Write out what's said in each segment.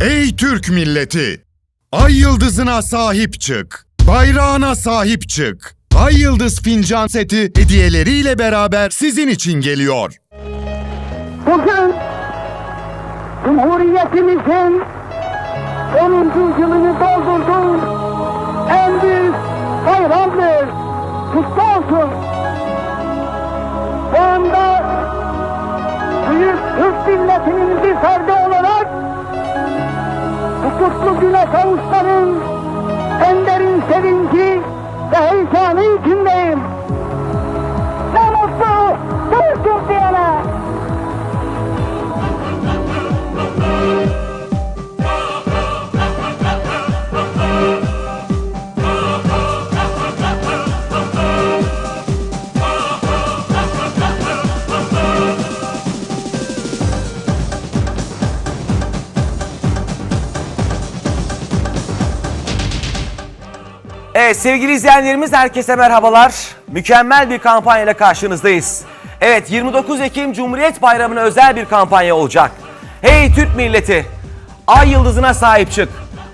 Ey Türk milleti! Ay yıldızına sahip çık. Bayrağına sahip çık. Ay yıldız fincan seti hediyeleriyle beraber sizin için geliyor. Bugün Cumhuriyetimizin 10. yılını doldurduğu en büyük bayramdır. Kutlu olsun. Bu anda büyük Türk milletinin bir ferdi olarak bu kutlu güne kavuşmanın Evet sevgili izleyenlerimiz herkese merhabalar. Mükemmel bir kampanya ile karşınızdayız. Evet 29 Ekim Cumhuriyet Bayramı'na özel bir kampanya olacak. Hey Türk milleti! Ay yıldızına sahip çık.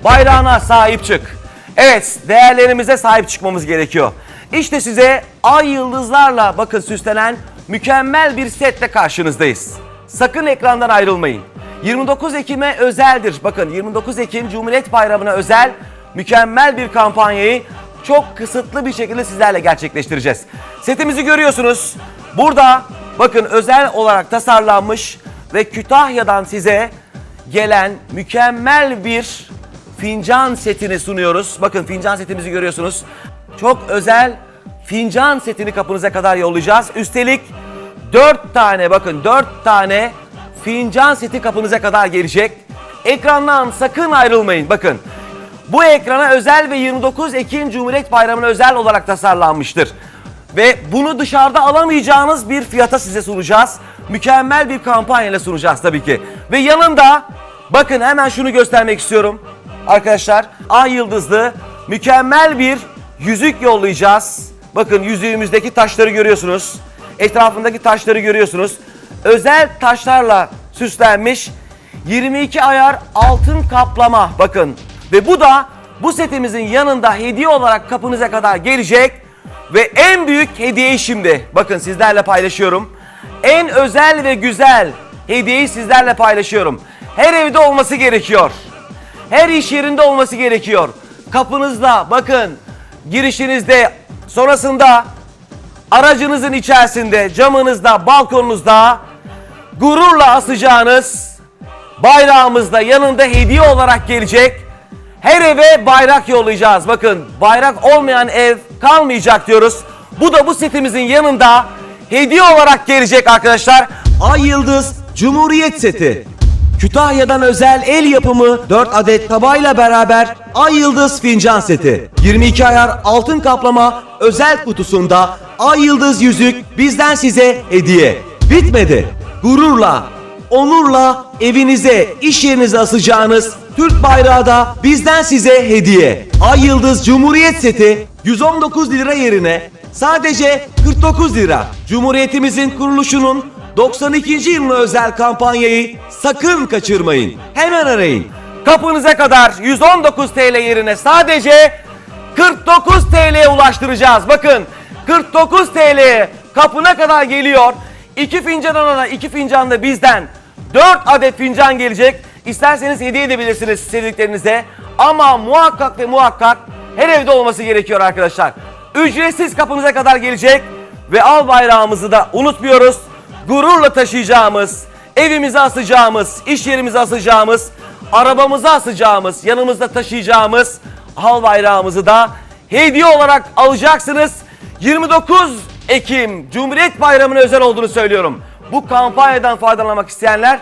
Bayrağına sahip çık. Evet değerlerimize sahip çıkmamız gerekiyor. İşte size ay yıldızlarla bakın süslenen mükemmel bir setle karşınızdayız. Sakın ekrandan ayrılmayın. 29 Ekim'e özeldir. Bakın 29 Ekim Cumhuriyet Bayramı'na özel mükemmel bir kampanyayı çok kısıtlı bir şekilde sizlerle gerçekleştireceğiz. Setimizi görüyorsunuz. Burada bakın özel olarak tasarlanmış ve Kütahya'dan size gelen mükemmel bir fincan setini sunuyoruz. Bakın fincan setimizi görüyorsunuz. Çok özel fincan setini kapınıza kadar yollayacağız. Üstelik 4 tane bakın 4 tane fincan seti kapınıza kadar gelecek. Ekrandan sakın ayrılmayın. Bakın bu ekrana özel ve 29 Ekim Cumhuriyet Bayramı'na özel olarak tasarlanmıştır. Ve bunu dışarıda alamayacağınız bir fiyata size sunacağız. Mükemmel bir kampanyayla sunacağız tabii ki. Ve yanında bakın hemen şunu göstermek istiyorum. Arkadaşlar ay yıldızlı mükemmel bir yüzük yollayacağız. Bakın yüzüğümüzdeki taşları görüyorsunuz. Etrafındaki taşları görüyorsunuz. Özel taşlarla süslenmiş 22 ayar altın kaplama bakın. Ve bu da bu setimizin yanında hediye olarak kapınıza kadar gelecek. Ve en büyük hediyeyi şimdi bakın sizlerle paylaşıyorum. En özel ve güzel hediyeyi sizlerle paylaşıyorum. Her evde olması gerekiyor. Her iş yerinde olması gerekiyor. Kapınızda bakın girişinizde sonrasında aracınızın içerisinde camınızda balkonunuzda gururla asacağınız bayrağımızda yanında hediye olarak gelecek. Her eve bayrak yollayacağız. Bakın bayrak olmayan ev kalmayacak diyoruz. Bu da bu setimizin yanında hediye olarak gelecek arkadaşlar. Ay Yıldız Cumhuriyet seti. Kütahya'dan özel el yapımı 4 adet tabağıyla beraber Ay Yıldız fincan seti. 22 ayar altın kaplama özel kutusunda Ay Yıldız yüzük bizden size hediye. Bitmedi. Gururla, onurla evinize, iş yerinize asacağınız Türk bayrağı da bizden size hediye. Ay Yıldız Cumhuriyet seti 119 lira yerine sadece 49 lira. Cumhuriyetimizin kuruluşunun 92. yılına özel kampanyayı sakın kaçırmayın. Hemen arayın. Kapınıza kadar 119 TL yerine sadece 49 TL'ye ulaştıracağız. Bakın 49 TL kapına kadar geliyor. 2 fincan alana 2 fincan da bizden 4 adet fincan gelecek. İsterseniz hediye edebilirsiniz sevdiklerinize. Ama muhakkak ve muhakkak her evde olması gerekiyor arkadaşlar. Ücretsiz kapınıza kadar gelecek. Ve al bayrağımızı da unutmuyoruz. Gururla taşıyacağımız, evimize asacağımız, iş yerimize asacağımız, arabamıza asacağımız, yanımızda taşıyacağımız al bayrağımızı da hediye olarak alacaksınız. 29 Ekim Cumhuriyet Bayramı'na özel olduğunu söylüyorum. Bu kampanyadan faydalanmak isteyenler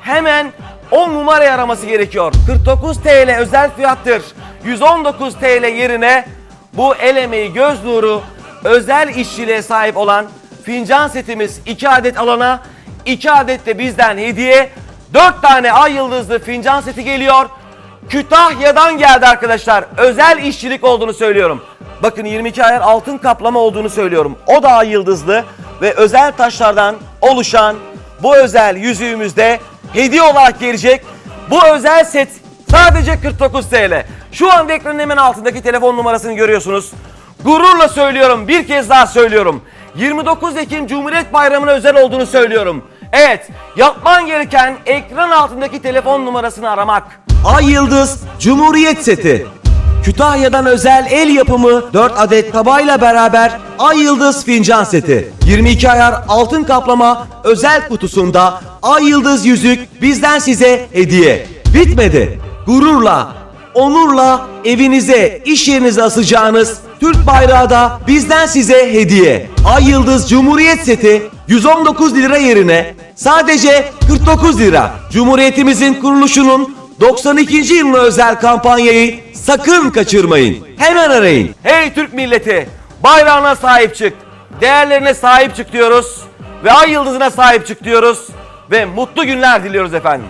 hemen 10 numarayı araması gerekiyor. 49 TL özel fiyattır. 119 TL yerine bu el emeği göz nuru özel işçiliğe sahip olan fincan setimiz 2 adet alana 2 adet de bizden hediye 4 tane ay yıldızlı fincan seti geliyor. Kütahya'dan geldi arkadaşlar. Özel işçilik olduğunu söylüyorum. Bakın 22 ayar altın kaplama olduğunu söylüyorum. O da ay yıldızlı ve özel taşlardan oluşan bu özel yüzüğümüzde hediye olarak gelecek. Bu özel set Sadece 49 TL. Şu anda ekranın hemen altındaki telefon numarasını görüyorsunuz. Gururla söylüyorum, bir kez daha söylüyorum. 29 Ekim Cumhuriyet Bayramı'na özel olduğunu söylüyorum. Evet, yapman gereken ekran altındaki telefon numarasını aramak. Ay Yıldız Cumhuriyet Seti. Kütahya'dan özel el yapımı 4 adet tabayla beraber Ay Yıldız fincan seti. 22 ayar altın kaplama özel kutusunda Ay Yıldız yüzük bizden size hediye. Bitmedi. Gururla, onurla evinize, iş yerinize asacağınız Türk bayrağı da bizden size hediye. Ay Yıldız Cumhuriyet seti 119 lira yerine sadece 49 lira. Cumhuriyetimizin kuruluşunun 92. yılına özel kampanyayı sakın kaçırmayın. Hemen arayın. Hey Türk milleti! Bayrağına sahip çık. Değerlerine sahip çık diyoruz. Ve ay yıldızına sahip çık diyoruz. Ve mutlu günler diliyoruz efendim.